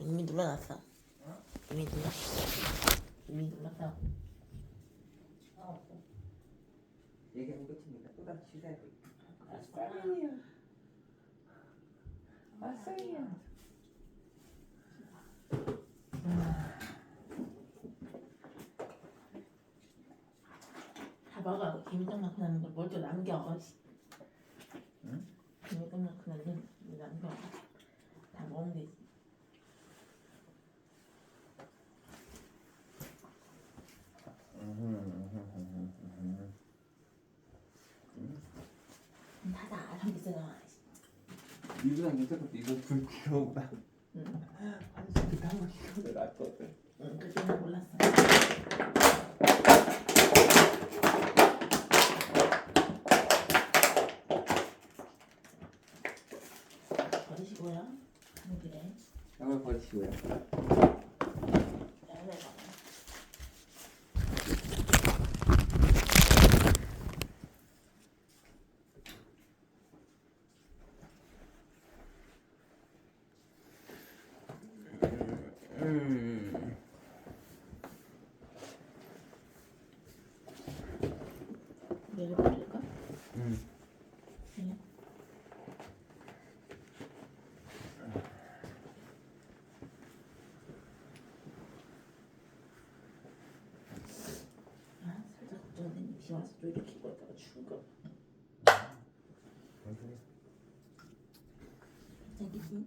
이미 눌러놨어. 이미 눌렀어. 이미 눌렀어. 얘기하면 끝입니다. 또 다시 시작해. 아싸리야. 아싸리야. 다 먹어. 김이 끝나고 나는 걸 뭘 또 남겨. 씨. 응? 나는 뭘 남겨. 다 먹으면 되지. 닫아. 전기세가. 이거랑 이거부터 이거 불 켜보다 응. 한시그 한번 켜도 낫거든. 응. 그때는 몰랐어. 버리시고요. 가는 길에. 이걸 버리시고요. 양을 봐. 음. 얘를 버릴까? 음. 응. 아, 살짝 비 와서 또 이렇게 입고 있다가 죽어. 괜찮겠지?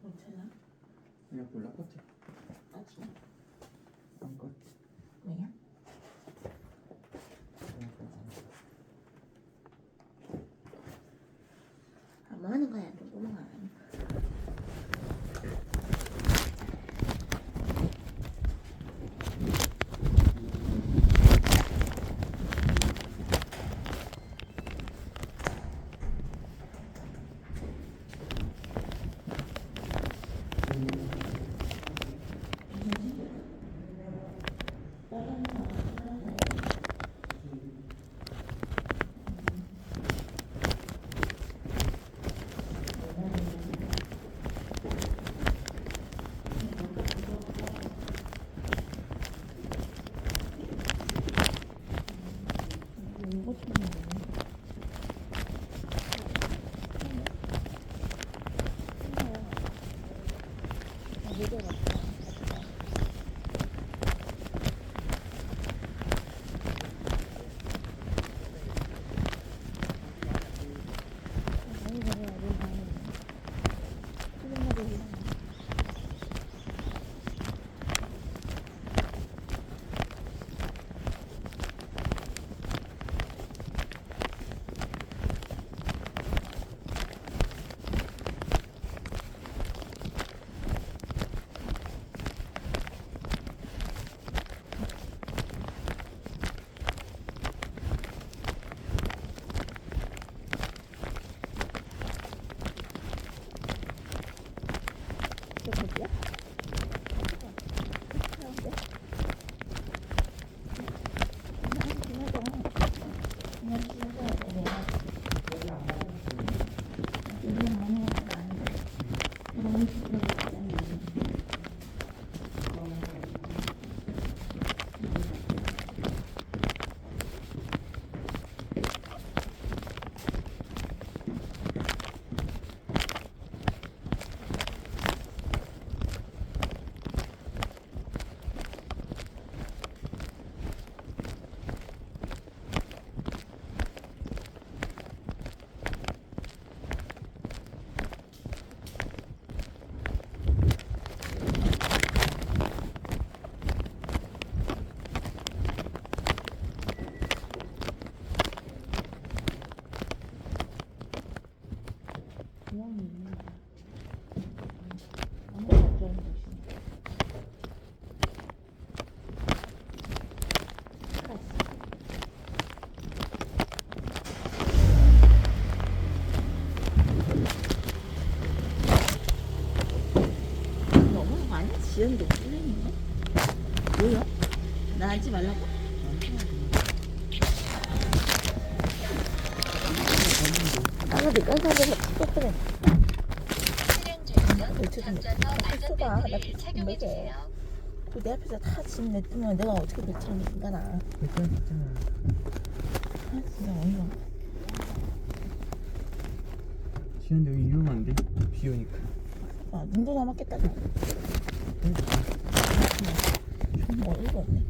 괜찮아? 그냥 불러 껐죠. 먹는 것처럼. 嗯 말지 말라고? 까가리 까가리가 똑똑해. 내 앞에서 다짐 냈으면 내가 어떻게 밀처럼 인간아 밀처럼 있잖아 아 진짜 어이가 지현데 여기 이러면 안돼 비 오니까. 아 눈도 남았겠다 응. 좀 어이가 없네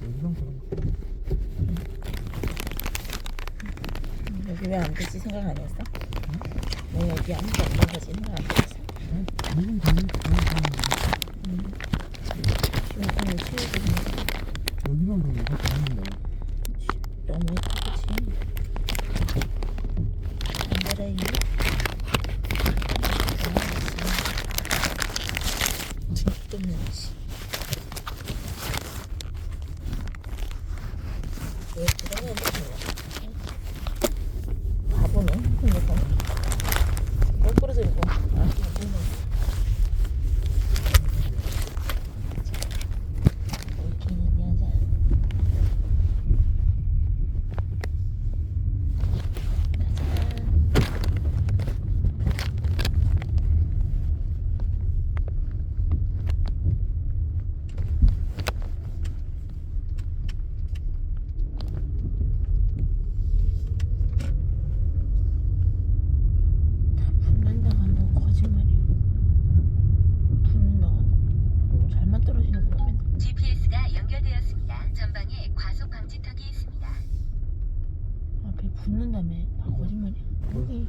그런 거 여기 왜안 되지 생각 안 했어? 왜 여기 아무도 없는 거지 생각 안 했어? 여긴 되는 지금 오늘 치우고 여기만 그럼 뭐가 다른데 너무 예쁘지 안 그래요? 진짜 씨. 왜 그러냐 이거 바보네 그러니까 거꾸로 들고 아 바보네 웃기는 여자 가자 다 붙는다가 뭐 거짓말이야 붙는다가 잘만 떨어지는 거 맨날 GPS가 연결되었습니다. 전방에 과속 방지턱이 있습니다. 앞에 붙는다며 다 거짓말이야. 여기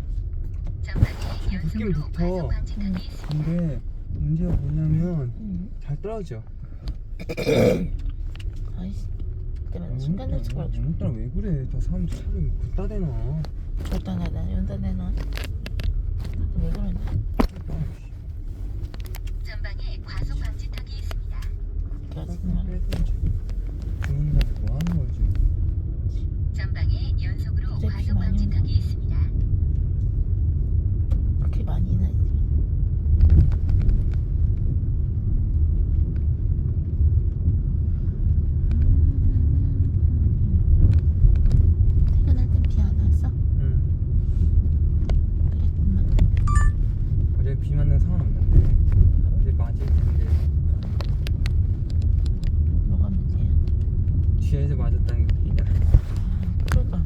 전방에 느낌 연속으로. 과속 방지턱이 있습니다. 근데 문제가 뭐냐면 응. 잘 떨어져 아이씨 그때만 순간 놓치고 가지고 오늘따라 왜 그래? 저 사람 차를 걷다 대놔 줬다 내놔 연다 내놔 왜 그러냐 전방에 과속 방지턱이 있습니다. 거짓말 주는 날에 뭐 하는 거지 전방에 연속으로 갑자기 비 과속 많이 온다. 방지턱이 있습니다. 그렇게 많이 나지 퇴근할 땐 비 안 왔어? 응 그랬구만 어제 비 맞는 상황 없는데 어제 맞을 텐데 뭐가 문제야? 뒤에서 맞았다는 게 웃기다 아, 그러니까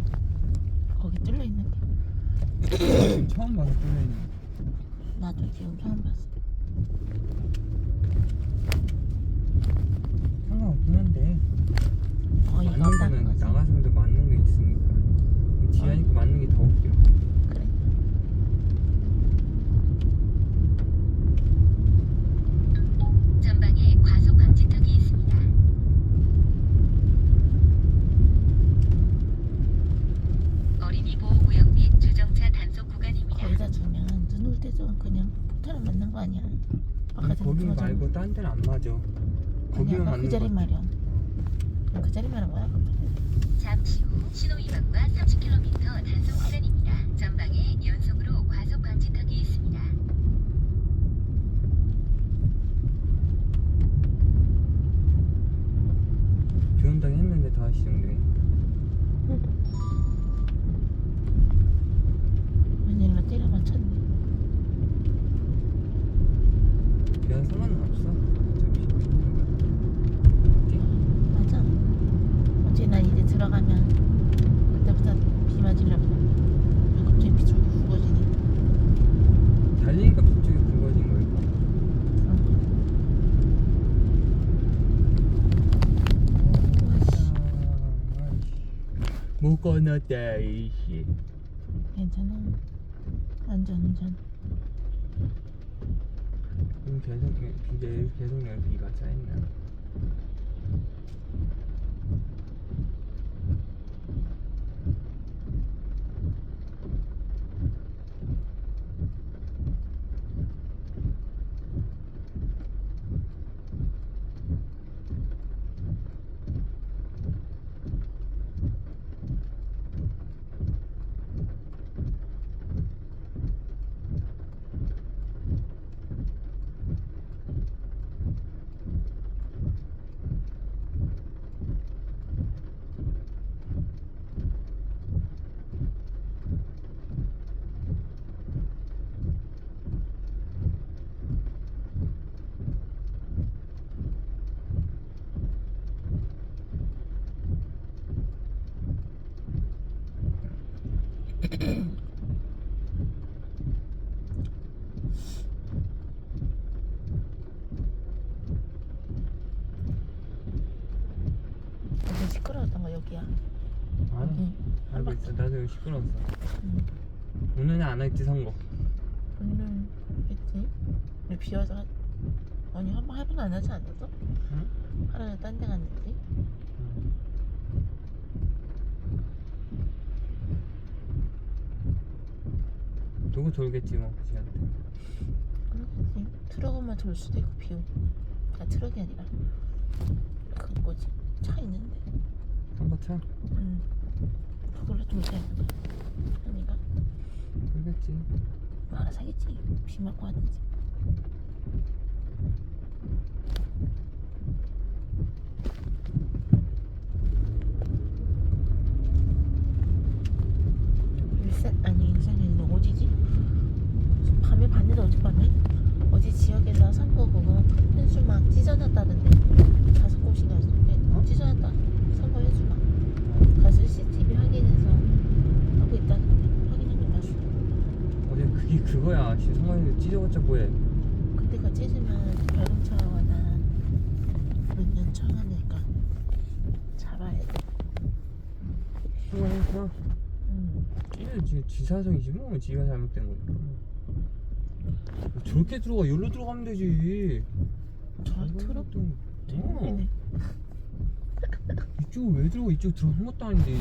거기 뚫려 있는데 지금 처음 봐서 뚫려있는 나도 지금 처음 봤어 상관없긴 한데 어이가 맞는 없다는 거는 거지 나가서도 맞는 게 있으니까 뒤에 하니까 맞는 게 더 웃겨 그래 전방에 과속 방지턱이 있습니다. 어린이 보호구역 및 주정차 단속 구간입니다. 거기다 두면 눈 올 때도 그냥 폭탄을 맞는 거 아니야 아까 전에 거기. 말고 딴 데는 안 맞아 거기만 아니야, 맞는 그 자리 거 그럼 그 자리 거야 그럼 잠시 후 신호 위반과 30km 단속 구간입니다. 전방에 연속으로 과속 방지턱이 있습니다. 비 온다고 했는데 다시 웬일로 때려 맞췄네 비한 상관은 없어 어차피 맞아 어차피 난 이제 들어가면 그때부터 비 맞으려고 왜 갑자기 빗줄기 굵어지니 달리니까 갑자기 굵어진 거야 그런 거 못 건넜다 이씨 괜찮아 안전 안전 그럼 계속 비 계속 비가 쌓였나 제일 시끄러웠던 거 여기야. 응. 알고 있어 나도 여기 시끄러웠어 응. 오늘은 안 했지 선거 오늘은 했지. 근데 비 와서 한- 아니 한번 해본 안 하지 않았어? 응? 하루는 딴 데 갔는데. 응. 누구 돌겠지 뭐 그 시간대 그렇겠지. 트럭만 돌 수도 있고 비 오. 아 트럭이 아니라 그 뭐지 차 있는데. 선거차 응. 그걸로 돌지 않을까? 아닌가? 돌겠지 뭐 알아서 하겠지. 비 맞고 하든지. 일산 아니 일산이 아니라 어디지? 밤에 봤는데 어젯밤에 어디 지역에서 선거 그거 현수막 찢어놨다던데 다섯 곳인가 어? 찢어놨다 선거 현수막 CCTV 확인해서 하고 있다던데 확인하면 봤어. 어제 그게 그거야 씨 선거에 찢어봤자 뭐해 근데 그거 찢으면 벌금처나 몇년 청하니까 잡아야 돼. 선거에서 응. 찢어지 지사정이지 뭐 지가 잘못된 거니까 저렇게 들어가 여기로 들어가면 되지 저 트럭 어. 이쪽을 왜 들어가 이쪽 들어간 것도 아닌데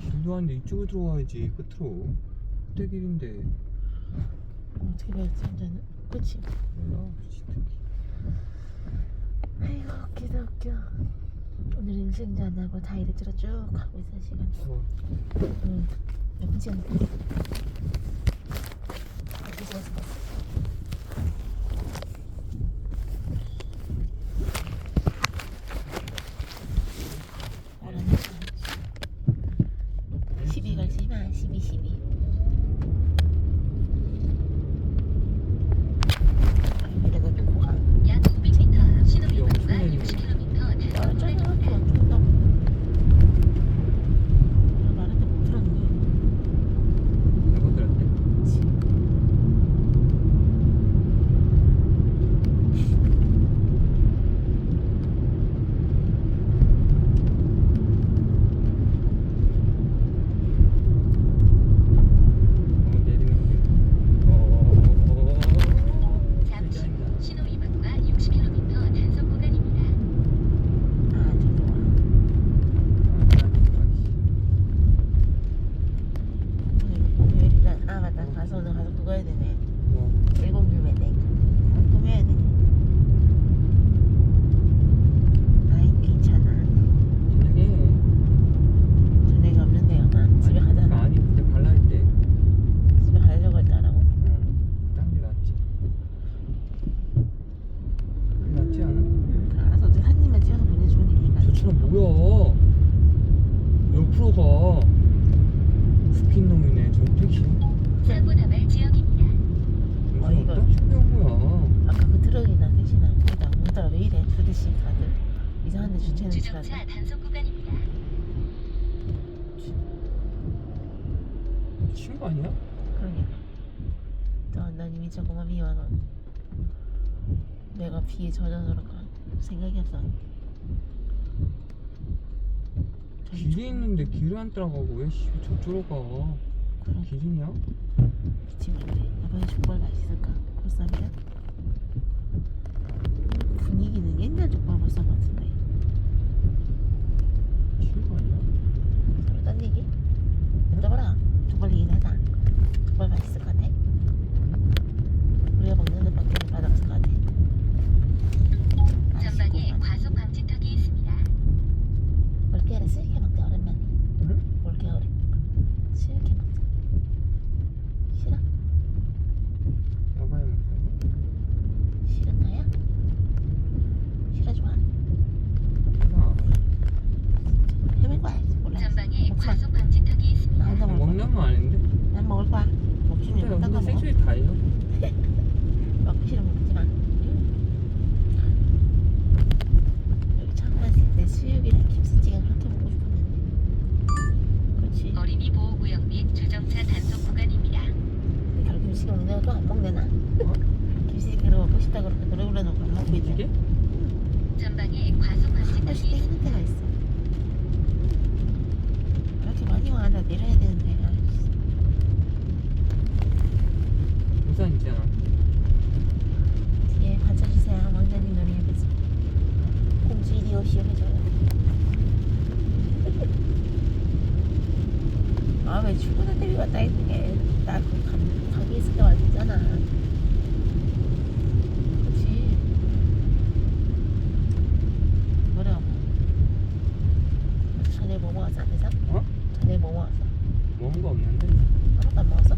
길도 아닌데 이쪽을 들어가야지 끝으로 그때 길인데 어떻게 배웠지 혼자는? 그치? 몰라 아이고 웃기다 웃겨. 오늘 인생도 안 하고 다이어트로 쭉 가고 있어 시간. 어, 응. 않나? 어디 좋아서 봤어? 어른이 시비 걸지 마 시비 시비 아니 내가 놓고 가 약 500m 신호 이거 위반과 엄청 60km 단속 나를 구간입니다. 잘라놓고 준다고 내가 말했는데 못 들었네 누구들한테? 그치 어 내리면 어 잠시 후 신호 위반과 60km 단속 구간입니다. 아주 좋아 오늘 금요일이라 아 맞다 가서 오늘 가서 그거 해야 되네 뭐 일곱 일매 내 꾸며야 되네 아이 괜찮아 저녁에 저녁이 없는데요 나 집에 가잖아 아니 그때 갈라 했대 집에 가려고 했다라고 어딴게 낫지 그게 낫지 않아? 응, 알아서 어제 사진만 찍어서 보내주면 되니까 저 차는 뭐야 옆으로 가 스킨 놈이네. 저 택시 사고 나발 지역입니다. 어, 무슨 이거- 준비한 거야 아까 그 트럭이나 택시나 거기다. 오늘따라 왜 이래? 두 대씩 다들 이상한 데 알았네 주정차 단속 구간입니다. 미친 거 아니야? 그러니까 너, 난 이미 저거만 미워서 내가 비에 젖어서 그런가 생각이 없어 길이 조- 있는데 길을 안 따라가고 왜 씨, 저쪽으로 가 그럼 길이냐? 미치겠네 이번에 족발 맛있을까? 보쌈이야? 분위기는 옛날 족발 보쌈 같은데 미친 거 아니야? 서로 딴 얘기? 여쭤봐라 족발 얘기는 하자 족발 맛있을 것 전방에 과속 방지턱이 있습니다. 이렇게 많이 와나 내려야 되는데. 저녁에 뭐 먹었어, 대상? 어? 저녁에 뭐 먹었어? 먹은 거 없는데? 아무것도 안 먹었어?